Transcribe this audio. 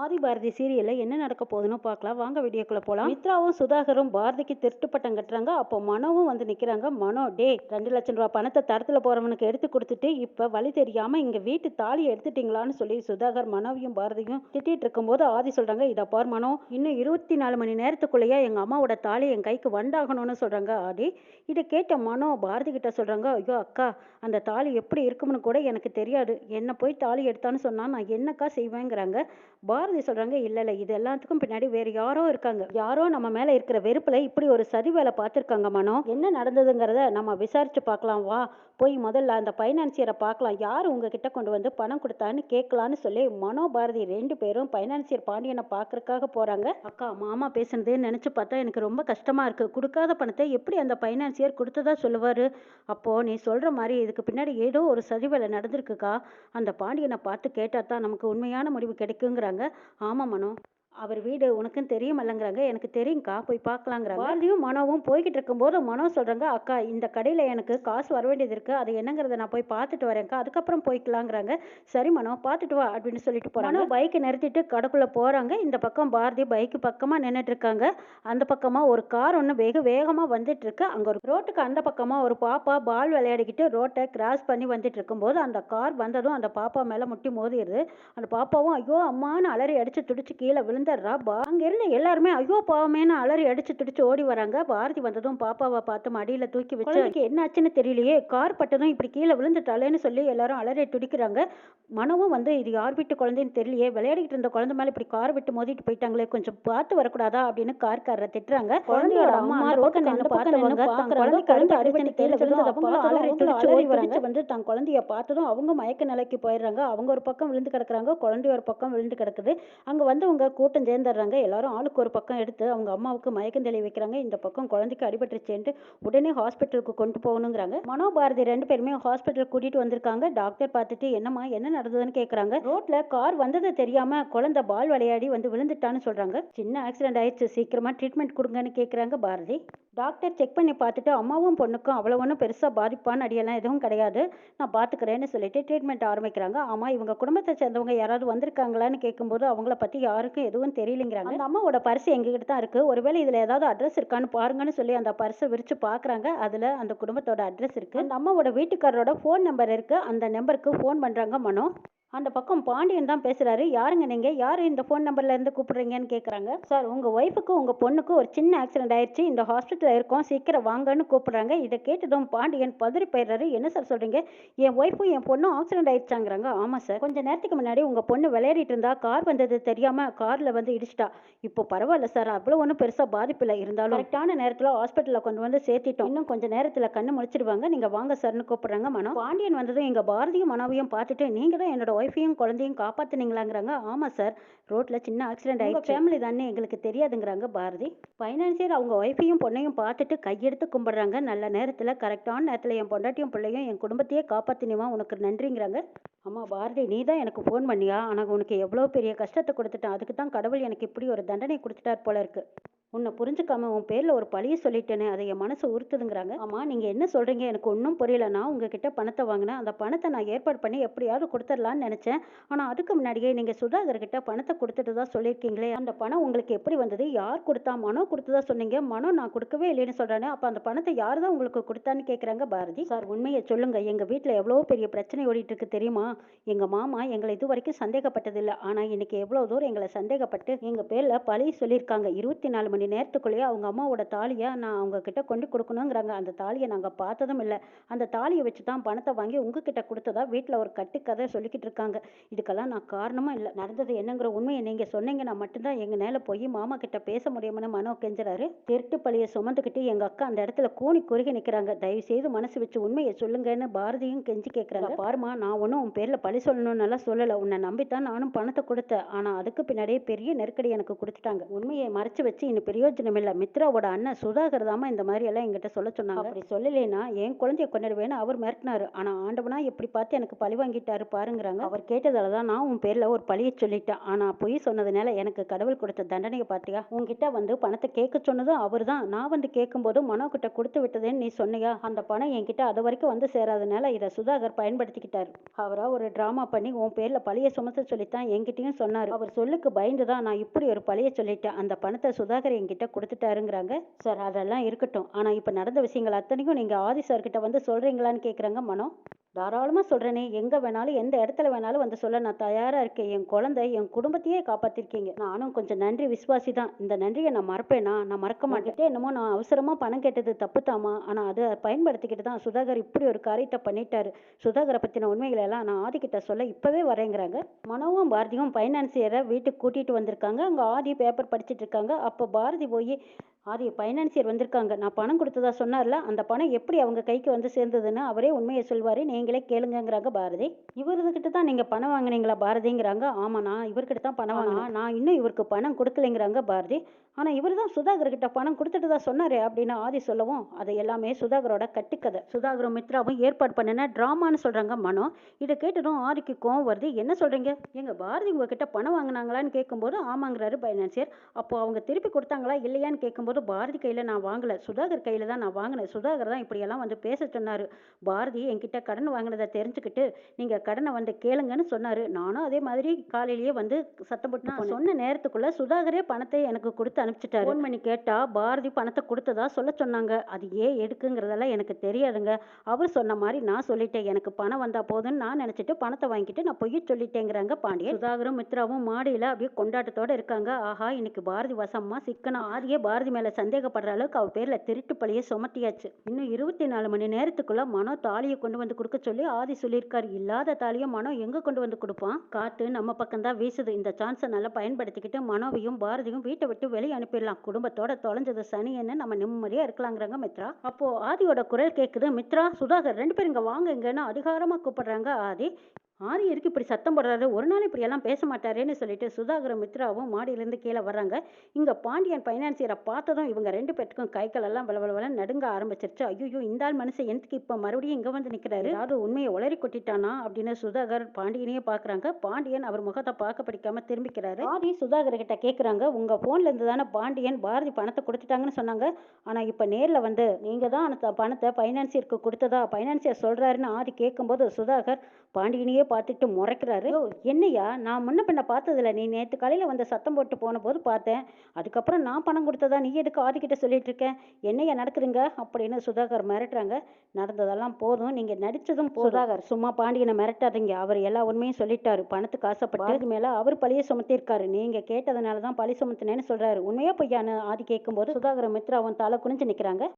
ஆதி பாரதி சீரியல்ல என்ன நடக்க போகுதுன்னு பார்க்கலாம். வாங்க வீடியோக்குள்ள போலாம். மித்ராவும் சுதாகரும் பாரதிக்கு திருட்டு பட்டம் கட்டுறாங்க. அப்போ மனோவும் வந்து நிக்கிறாங்க. மனோ டே ரெண்டு லட்சம் ரூபாய் பணத்தை தரத்துல போறவனுக்கு எடுத்து கொடுத்துட்டு இப்ப வழி தெரியாம இங்க வீட்டு தாலியை எடுத்துட்டீங்களான்னு சொல்லி சுதாகர் மனோவையும் பாரதியும் திட்டிட்டு இருக்கும்போது ஆதி சொல்றாங்க இதை பார் மனோ இன்னும் இருபத்தி நாலு மணி நேரத்துக்குள்ளேயே எங்க அம்மாவோட தாலி என் கைக்கு வண்டாகணும்னு சொல்றாங்க ஆதி. இதை கேட்ட மனோ பாரதி கிட்ட சொல்றாங்க ஐயோ அக்கா அந்த தாலி எப்படி இருக்கும்னு கூட எனக்கு தெரியாது. என்ன போய் தாலி எடுத்தான்னு சொன்னா நான் என்னக்கா செய்வேங்கிறாங்க? பாரதி பாரதி சொல்கிறாங்க இல்லை இல்லை இது எல்லாத்துக்கும் பின்னாடி வேறு யாரோ இருக்காங்க. யாரோ நம்ம மேலே இருக்கிற வெறுப்பில் இப்படி ஒரு சதி வேலை பார்த்துருக்காங்க மனோ. என்ன நடந்ததுங்கிறத நம்ம விசாரித்து பார்க்கலாம் வா. போய் முதல்ல அந்த ஃபைனான்சியரை பார்க்கலாம். யார் உங்ககிட்ட கொண்டு வந்து பணம் கொடுத்தான்னு கேட்கலான்னு சொல்லி மனோ பாரதி ரெண்டு பேரும் ஃபைனான்சியர் பாண்டியனை பார்க்கறக்காக போகிறாங்க அக்கா மாமா பேசுனதே நினச்சி பார்த்தா எனக்கு ரொம்ப கஷ்டமாக இருக்குது கொடுக்காத பணத்தை எப்படி அந்த ஃபைனான்சியர் கொடுத்ததா சொல்லுவார்? அப்போது நீ சொல்கிற மாதிரி இதுக்கு பின்னாடி ஏதோ ஒரு சதி வேலை நடந்திருக்குக்கா? அந்த பாண்டியனை பார்த்து கேட்டால் தான் நமக்கு உண்மையான முடிவு கிடைக்குங்கிறாங்க. ஆமா மனோ. அவர் வீடு உனக்கும் தெரியுமல்லங்கிறாங்க எனக்கு தெரியும்க்கா போய் பார்க்கலாங்கிறாங்க. பாரதியும் மனோவும் போய்கிட்டு இருக்கும்போது மனோ சொல்றாங்க அக்கா இந்த கடையில எனக்கு காசு வர வேண்டியது இருக்கு. அது என்னங்கிறத நான் போய் பார்த்துட்டு வரேன்க்கா. அதுக்கப்புறம் போய்க்கலாங்கிறாங்க. சரி மனோ பார்த்துட்டு வா அப்படின்னு சொல்லிட்டு போறாங்க. மனோ பைக்கை நிறுத்திட்டு கடைக்குள்ள போறாங்க. இந்த பக்கம் பாரதி பைக்கு பக்கமா நின்னுட்டு இருக்காங்க அந்த பக்கமா ஒரு கார் ஒன்று வெகு வேகமா வந்துட்டு இருக்கு அங்க ஒரு ரோட்டுக்கு அந்த பக்கமா ஒரு பாப்பா பால் விளையாடிக்கிட்டு ரோட்டை கிராஸ் பண்ணி வந்துட்டு இருக்கும்போது அந்த கார் வந்ததும் அந்த பாப்பா மேல முட்டி மோதிடுது. அந்த பாப்பாவும் ஐயோ அம்மான்னு அலறி அடிச்சு துடிச்சு கீழே விழுந்துடுறா பா அங்க இருந்த எல்லாருமே ஐயோ பாவமேன்னு அலறி அடிச்சு துடிச்சு ஓடி வராங்க. பாரதி வந்ததும் பாப்பாவை பார்த்து மடியில தூக்கி வச்சு "குழந்தைக்கு என்ன ஆச்சுன்னு தெரியலையே. கார் பட்டதும் இப்படி கீழே விழுந்துட்டாளேன்னு சொல்லி எல்லாரும் அலறி துடிக்கிறாங்க. மனவும் வந்து இது யார் வீட்டு குழந்தைன்னு தெரியலையே. விளையாடிட்டு இருந்த குழந்தை மேல இப்படி கார் விட்டு மோதிட்டு போயிட்டாங்களே. கொஞ்சம் பார்த்து வரக்கூடாதா? அப்படின்னு கார்காரரை திட்டுறாங்க. குழந்தையோட அம்மா ரோட்ல நின்று பார்த்தவங்க தான் குழந்தைக்கு அழுந்து அடிபட்டு கீழே விழுந்ததை அலறி துடிச்சு ஓடி வராங்க. வந்து தான் குழந்தைய பார்த்ததும் அவங்க மயக்க நிலைக்கு போயிடுறாங்க. அவங்க ஒரு பக்கம் விழுந்து கிடக்குறாங்க. குழந்தை ஒரு பக்கம் விழுந்து கிடக்குது. அங்க வந்தவங்க கூட்டம் சேர்ந்துடுறாங்க எல்லாரும் ஆளுக்கு ஒரு பக்கம் எடுத்து அவங்க அம்மாவுக்கு மயக்கம் தெளி வைக்கிறாங்க. இந்த பக்கம் குழந்தைக்கு அடிபட்டுருச்சேன்ட்டு உடனே ஹாஸ்பிட்டலுக்கு கொண்டு போகணுங்கிறாங்க. மனோபாரதி ரெண்டு பேருமே ஹாஸ்பிட்டல் கூட்டிட்டு வந்திருக்காங்க. டாக்டர் பார்த்துட்டு என்னம்மா என்ன நடந்ததுன்னு கேட்குறாங்க ரோட்ல கார் வந்தது தெரியாம குழந்தை பால் விளையாடி வந்து விழுந்துட்டான்னு சொல்றாங்க. சின்ன ஆக்சிடென்ட் ஆயிடுச்சு. சீக்கிரமா ட்ரீட்மெண்ட் கொடுங்கன்னு கேட்குறாங்க பாரதி. டாக்டர் செக் பண்ணி பார்த்துட்டு அம்மாவும் பொண்ணுக்கும் அவ்வளோ ஒன்றும் பெருசாக பாதிப்பான அடியெல்லாம் எதுவும் கிடையாது. நான் பார்த்துக்கிறேன்னு சொல்லிட்டு ட்ரீட்மெண்ட் ஆரம்பிக்கிறாங்க. ஆமாம் இவங்க குடும்பத்தை சேர்ந்தவங்க யாராவது வந்திருக்காங்களான்னு கேட்கும்போது அவங்கள பற்றி யாருக்கும் எதுவும் தெரியலைங்கிறாங்க. அந்த அம்மாவோட பர்ஸ் எங்ககிட்ட தான் இருக்குது ஒருவேளை இதில் ஏதாவது அட்ரஸ் இருக்கான்னு பாருங்கன்னு சொல்லி அந்த பர்ஸை விரிச்சு பார்க்குறாங்க அதில் அந்த குடும்பத்தோட அட்ரஸ் இருக்குது அந்த அம்மாவோட வீட்டுக்காரரோட ஃபோன் நம்பர் இருக்குது அந்த நம்பருக்கு ஃபோன் பண்ணுறாங்க மனோ. அந்த பக்கம் பாண்டியன் தான் பேசுறாரு. யாருங்க நீங்க? யாரு இந்த ஃபோன் நம்பர்ல இருந்து கூப்பிடுறீங்கன்னு கேக்குறாங்க. சார் உங்க ஒய்ஃபுக்கு உங்க பொண்ணுக்கு ஒரு சின்ன ஆக்சிடென்ட் ஆயிடுச்சு இந்த ஹாஸ்பிட்டல்ல இருக்கோம். சீக்கிரம் வாங்கன்னு கூப்பிடுறாங்க. இதை கேட்டதும் பாண்டியன் பதறி போயிடுறாரு. என்ன சார் சொல்றீங்க? என் ஒய்ஃபும் என் பொண்ணும் ஆக்சிடென்ட் ஆயிடுச்சாங்கிறாங்க. ஆமா சார். கொஞ்ச நேரத்துக்கு முன்னாடி உங்க பொண்ணு விளையாடிட்டு இருந்தா கார் வந்தது தெரியாம கார்ல வந்து இடிச்சிட்டா. இப்போ பரவாயில்ல சார். அவ்வளவு ஒன்றும் பெருசா பாதிப்பு இல்லை. இருந்தாலும் கரெக்டான நேரத்துல ஹாஸ்பிட்டல்ல கொண்டு வந்து சேர்த்திட்டோம். இன்னும் கொஞ்ச நேரத்துல கண்ணு முழிச்சிடுவாங்க. நீங்க வாங்க சார்னு கூப்பிடுறாங்க மனோ. பாண்டியன் வந்ததும் எங்க பாரதியும் மனோவையும் பார்த்துட்டு நீங்க தான் என்னோட ஒய்ஃபையும் குழந்தையும் காப்பாத்துனீங்களாங்கிறாங்க. ஆமா சார் ரோட்ல சின்ன ஆக்சிடென்ட் ஆயிடுச்சு. ஃபேமிலி தானே எங்களுக்கு தெரியாதுங்கிறாங்க பாரதி. ஃபைனான்சியர் அவங்க ஒய்ஃபையும் பொண்ணையும் பார்த்துட்டு கையெடுத்து கும்பிடுறாங்க. நல்ல நேரத்துல கரெக்டான நேரத்துல என் பொண்டாட்டியும் பிள்ளையும் என் குடும்பத்தையே காப்பாத்தினிவா உனக்கு நன்றிங்கிறாங்க. அம்மா பாரதி நீ தான் எனக்கு ஃபோன் பண்ணியா? ஆனால் உனக்கு எவ்வளோ பெரிய கஷ்டத்தை கொடுத்துட்டேன். அதுக்கு தான் கடவுள் எனக்கு இப்படி ஒரு தண்டனை கொடுத்துட்டார் போல இருக்கு. உன்னை புரிஞ்சுக்காம உன் பேரில் ஒரு பழிய சொல்லிட்டேனே. அதை என் மனசு உறுத்துதுங்கிறாங்க. அம்மா நீங்கள் என்ன சொல்கிறீங்க எனக்கு ஒன்றும் புரியல. நான் உங்ககிட்ட பணத்தை வாங்கினேன். அந்த பணத்தை நான் ஏற்பாடு பண்ணி எப்படியாவது கொடுத்துடலான்னு நினச்சேன். ஆனால் அதுக்கு முன்னாடியே நீங்கள் சுதாகர்கிட்ட பணத்தை கொடுத்துட்டு தான் சொல்லியிருக்கீங்களே. அந்த பணம் உங்களுக்கு எப்படி வந்தது? யார் கொடுத்தா? மனோ கொடுத்ததா சொன்னீங்க? மனோ நான் கொடுக்கவே இல்லைன்னு சொல்றானே. அப்போ அந்த பணத்தை யார் தான் உங்களுக்கு கொடுத்தான்னு கேட்குறாங்க பாரதி. சார் உண்மையை சொல்லுங்கள் எங்கள் வீட்டில் எவ்வளோ பெரிய பிரச்சனை ஓடிட்டு இருக்கு தெரியுமா? எங்க மாமா எங்களை இது வரைக்கும் சந்தேகப்பட்டதில்லை. ஆனா இன்னைக்கு எவ்வளவு தூரம் எங்களை சந்தேகப்பட்டு எங்க பேர்ல பழி சொல்லியிருக்காங்க. இருபத்தி நாலு மணி நேரத்துக்குள்ளேயே அவங்க அம்மாவோட தாலியை நான் அவங்க கிட்ட கொண்டு கொடுக்கணுங்கிறாங்க. அந்த தாலியை நாங்க பார்த்ததும் இல்லை. அந்த தாலியை வச்சு தான் பணத்தை வாங்கி உங்ககிட்ட கொடுத்ததா வீட்ல ஒரு கட்டுக்கதை சொல்லிக்கிட்டு இருக்காங்க. இதுக்கெல்லாம் நான் காரணமா இல்லை. நடந்தது என்னங்கிற உண்மையை நீங்க சொன்னீங்கன்னா மட்டும்தான் எங்க நேர போய் மாமா கிட்ட பேச முடியும்னு மனோ கெஞ்சுறாரு. திருட்டு பழியை சுமந்துக்கிட்டு எங்க அக்கா அந்த இடத்துல கூனி குறுகி நிற்கிறாங்க தயவு செய்து மனசு வச்சு உண்மையை சொல்லுங்கன்னு பாரதியும் கெஞ்சி கேட்கிறாங்க பாருமா நான் ஒன்றும் உன் பேர்ல பழி சொல்லணும்னு சொல்லல. உன்னை நம்பித்தான் நானும் பணத்தை கொடுத்தேன். ஆனா அதுக்கு பின்னாடியே பெரிய நெருக்கடி எனக்கு கொடுத்துட்டாங்க. உண்மையை மறைச்சு வச்சு இன்னும் பிரயோஜனம் இல்லை. மித்ராவோட அண்ணன் சுதாகர் தாம்மா இந்த மாதிரி எல்லாம் என்கிட்ட சொல்ல சொன்னாங்க. அப்படி சொல்லலைன்னா என் குழந்தைய கொண்டுடுவேன்னு அவர் மிரட்டினாரு. ஆனா ஆண்டவனா எப்படி பார்த்து எனக்கு பழி வாங்கிட்டாரு பாருங்கிறாங்க. அவர் கேட்டதால தான் நான் உன் பேர்ல ஒரு பழியை சொல்லிட்டேன். ஆனா பொய் சொன்னதுனால எனக்கு கடவுள் கொடுத்த தண்டனையை பார்த்தியா? உன்கிட்ட வந்து பணத்தை கேட்க சொன்னதும் அவர் தான் நான் வந்து கேட்கும்போது மனோ கிட்ட கொடுத்து விட்டதேன்னு நீ சொன்னியா? அந்த பணம் என்கிட்ட அது வரைக்கும் வந்து சேராதனால இதை சுதாகர் பயன்படுத்திக்கிட்டாரு. அவரா ஒரு டிராமா பண்ணி உன் பேரில் பழைய சுமத்த சொல்லித்தான் என்கிட்டயும் சொன்னார். அவர் சொல்லுக்கு பயந்து தான் நான் இப்படி ஒரு பழைய சொல்லிட்டேன். அந்த பணத்தை சுதாகர் என்கிட்ட கொடுத்துட்டாருங்கிறாங்க. சார் அதெல்லாம் இருக்கட்டும். ஆனால் இப்போ நடந்த விஷயங்கள் அத்தனைக்கும் நீங்க ஆதி சார்கிட்ட வந்து சொல்றீங்களான்னு கேட்குறாங்க மனோ. தாராளமாக சொல்கிறேனே எங்கே வேணாலும் எந்த இடத்துல வேணாலும் வந்து சொல்ல நான் தயாராக இருக்கேன். என் குழந்தை என் குடும்பத்தையே காப்பாற்றிருக்கீங்க நானும் கொஞ்சம் நன்றி விசுவாசி தான் இந்த நன்றியை நான் மறப்பேனா? நான் மறக்க மாட்டேன். என்னமோ நான் அவசரமாக பணம் கேட்டது தப்பு தாமா ஆனால் அதை பயன்படுத்திக்கிட்டு தான் சுதாகர் இப்படி ஒரு காரியத்தை பண்ணிட்டாரு. சுதாகரை பற்றின உண்மைகளை எல்லாம் நான் ஆதிக்கிட்ட சொல்ல இப்போவே வரேங்கிறாங்க. மனோவும் பாரதியும் ஃபைனான்சியரை வீட்டுக்கு கூட்டிகிட்டு வந்திருக்காங்க. அங்கே ஆதி பேப்பர் படிச்சிட்டு இருக்காங்க. அப்போ பாரதி போய் ஆதி ஃபைனான்சியர் வந்திருக்காங்க. நான் பணம் கொடுத்ததா சொன்னார்ல அந்த பணம் எப்படி அவங்க கைக்கு வந்து சேர்ந்ததுன்னு அவரே உண்மையை சொல்வார். நீங்களே கேளுங்கங்கிறாங்க பாரதி. இவர்கிட்ட தான் நீங்கள் பணம் வாங்குனீங்களா பாரதிங்கிறாங்க. ஆமாம் நான் இவர்கிட்ட தான் பணம் வாங்கினேன். நான் இன்னும் இவருக்கு பணம் கொடுக்கலைங்கிறாங்க பாரதி. ஆனால் இவர் தான் சுதாகர்கிட்ட பணம் கொடுத்துட்டு தான் சொன்னாரே அப்படின்னு ஆதி சொல்லவும் அது எல்லாமே சுதாகரோட கட்டுக்கதை. சுதாகரும் மித்ராவும் ஏற்பாடு பண்ணின ட்ராமான்னு சொல்கிறாங்க மனோ. இதை கேட்டதும் ஆதிக்கு கோவம் வருது. என்ன சொல்கிறீங்க எங்கள் பாரதி உங்ககிட்ட பணம் வாங்கினாங்களான்னு கேட்கும்போது ஆமாங்கிறாரு பைனான்சியர் அப்போ அவங்க திருப்பி கொடுத்தாங்களா இல்லையான்னு கேட்கும்போது பாரதி கையில் நான் வாங்கலை. சுதாகர் கையில் தான் நான் வாங்கினேன். சுதாகர் தான் இப்படியெல்லாம் வந்து பேச சொன்னார். பாரதி என்கிட்ட கடன் வாங்கினதை தெரிஞ்சுக்கிட்டு நீங்கள் கடனை வந்து கேளுங்கன்னு சொன்னார். நானும் அதே மாதிரி காலையிலேயே வந்து சத்தம் போட்டு நான் சொன்ன நேரத்துக்குள்ளே சுதாகரே பணத்தை எனக்கு கொடுத்து அனுப்பிச்சிட்டாரு. ஃபோன் பண்ணி கேட்டால் பாரதி பணத்தை கொடுத்ததா சொல்ல சொன்னாங்க. அது ஏன் எடுக்குங்கிறதெல்லாம் எனக்கு தெரியாதுங்க. அவர் சொன்ன மாதிரி நான் சொல்லிட்டேன். எனக்கு பணம் வந்தால் போதும்னு நான் நினச்சிட்டு பணத்தை வாங்கிட்டு நான் பொய்ய சொல்லிட்டேங்கிறாங்க பாண்டியன். சுதாகரும் மித்ராவும் மாடியில் அப்படியே கொண்டாட்டத்தோட இருக்காங்க. ஆஹா இன்னைக்கு பாரதி வசமா சிக்கனம். ஆதியே பாரதி மேலே சந்தேகப்படுற அளவுக்கு அவ பேரில் திருட்டு பழியை சுமத்தியாச்சு. இன்னும் இருபத்தி நாலு மணி நேரத்துக்குள்ள மனோ தாலியை கொண்டு வந்து கொடுக்க சொல்லி ஆதி சொல்லியிருக்காரு. இல்லாத தாலியை மனோ எங்கே கொண்டு வந்து கொடுப்பான்? காத்து நம்ம பக்கம் தான் வீசுது. இந்த சான்ஸை நல்லா பயன்படுத்திக்கிட்டு மனோவையும் பாரதியும் வீட்டை விட்டு வெளியே அனுப்பிடலாம். குடும்பத்தோட தொலைஞ்சது சனியன்னு நம்ம நிம்மதியாக இருக்கலாங்கிறாங்க மித்ரா. அப்போ ஆதியோட குரல் கேட்குது மித்ரா சுதாகர் ரெண்டு பேரும் இங்கே வாங்க. இங்கன்னு அதிகாரமாக கூப்பிடுறாங்க ஆதி. ஆரியருக்கு இப்படி சத்தம் போடுறாரு? ஒரு நாள் இப்படி எல்லாம் பேச மாட்டாரேன்னு சொல்லிட்டு சுதாகர மித்ராவும் மாடியிலேருந்து கீழே வர்றாங்க. இங்கே பாண்டியன் ஃபைனான்சியரை பார்த்ததும் இவங்க ரெண்டு பேருக்கும் கைகள் எல்லாம் வளவளவல நடுங்க ஆரம்பிச்சிருச்சு. ஐயோ இந்த ஆள் மனுஷன் எனக்கு இப்போ மறுபடியும் இங்கே வந்து நிற்கிறாரு அதாவது உண்மையை உளறி கொட்டிட்டானா அப்படின்னு சுதாகர் பாண்டியனையே பார்க்குறாங்க. பாண்டியன் அவர் முகத்தை பார்க்க பிடிக்காம திரும்பிக்கிறாரு. ஆதி சுதாகர் கிட்ட கேட்குறாங்க உங்கள் ஃபோன்லேருந்து தானே பாண்டியன் பாரதி பணத்தை கொடுத்துட்டாங்கன்னு சொன்னாங்க. ஆனால் இப்போ நேரில் வந்து நீங்கள் தான் அந்த பணத்தை ஃபைனான்சியருக்கு கொடுத்ததா? ஃபைனான்சியர் சொல்கிறாருன்னு ஆரி கேட்கும்போது சுதாகர் பாண்டியனையே பார்த்துட்டு முறைக்கிறாரு. "யோ, என்னய்யா நான் முன்ன பின்ன பார்த்ததில்ல. நீ நேற்று காலையில் வந்து சத்தம் போட்டு போன போது பார்த்தேன். அதுக்கப்புறம் நான் பணம் கொடுத்ததா நீ எதுக்கு ஆதிக்கிட்ட சொல்லிட்டு இருக்க? என்னய்யா நடக்குதுங்க? அப்படின்னு சுதாகர் மிரட்டுறாங்க. நடந்ததெல்லாம் போதும். நீங்கள் நடிச்சதும் போதும். சுதாகர். சும்மா பாண்டியனை மிரட்டாதீங்க. அவர் எல்லா உண்மையும் சொல்லிட்டாரு. பணத்துக்கு ஆசைப்பட்டு. மேலே அவர் பழிய சுமத்திருக்காரு. நீங்கள் கேட்டதுனால தான் பழி சுமத்தினேன்னு சொல்கிறாரு உண்மையா பொய்யான்னு ஆதி கேட்கும்போது சுதாகர் மித்ராவும் தலை குனிஞ்சு நிற்கிறாங்க